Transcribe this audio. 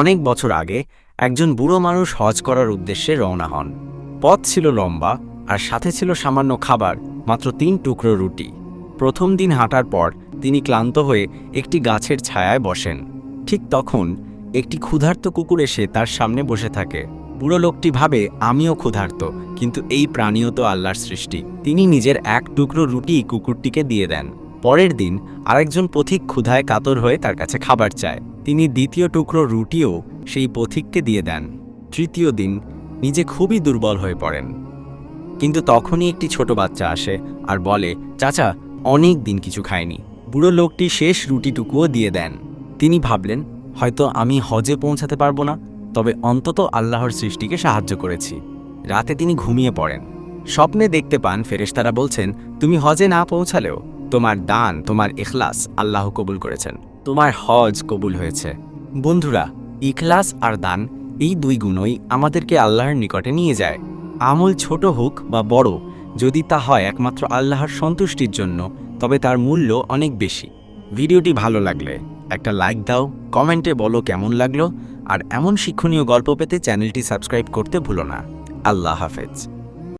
অনেক বছর আগে একজন বুড়ো মানুষ হজ করার উদ্দেশ্যে রওনা হন। পথ ছিল লম্বা আর সাথে ছিল সামান্য খাবার, মাত্র তিন টুকরো রুটি। প্রথম দিন হাঁটার পর তিনি ক্লান্ত হয়ে একটি গাছের ছায়ায় বসেন। ঠিক তখন একটি ক্ষুধার্ত কুকুর এসে তার সামনে বসে থাকে। বুড়ো লোকটি ভাবে, আমিও ক্ষুধার্ত, কিন্তু এই প্রাণীও তো আল্লাহর সৃষ্টি। তিনি নিজের এক টুকরো রুটি কুকুরটিকে দিয়ে দেন। পরের দিন আরেকজন পথিক ক্ষুধায় কাতর হয়ে তার কাছে খাবার চায়। তিনি দ্বিতীয় টুকরো রুটিও সেই পথিককে দিয়ে দেন। তৃতীয় দিন নিজে খুবই দুর্বল হয়ে পড়েন। কিন্তু তখনই একটি ছোট বাচ্চা আসে আর বলে, চাচা, অনেক দিন কিছু খায়নি বুড়ো লোকটি শেষ রুটিটুকুও দিয়ে দেন। তিনি ভাবলেন, হয়তো আমি হজে পৌঁছাতে পারব না, তবে অন্তত আল্লাহর সৃষ্টিকে সাহায্য করেছি। রাতে তিনি ঘুমিয়ে পড়েন। স্বপ্নে দেখতে পান ফেরেশতারা বলছেন, তুমি হজে না পৌঁছালেও তোমার দান, তোমার এখলাস আল্লাহ কবুল করেছেন। তোমার হজ কবুল হয়েছে। বন্ধুরা, ইখলাস আর দান এই দুই গুণই আমাদেরকে আল্লাহর নিকটে নিয়ে যায়। আমল ছোট হোক বা বড়, যদি তা হয় একমাত্র আল্লাহর সন্তুষ্টির জন্য, তবে তার মূল্য অনেক বেশি। ভিডিওটি ভালো লাগলে একটা লাইক দাও, কমেন্টে বলো কেমন লাগল, আর এমন শিক্ষণীয় গল্প পেতে চ্যানেলটি সাবস্ক্রাইব করতে ভুলো না। আল্লাহ হাফেজ।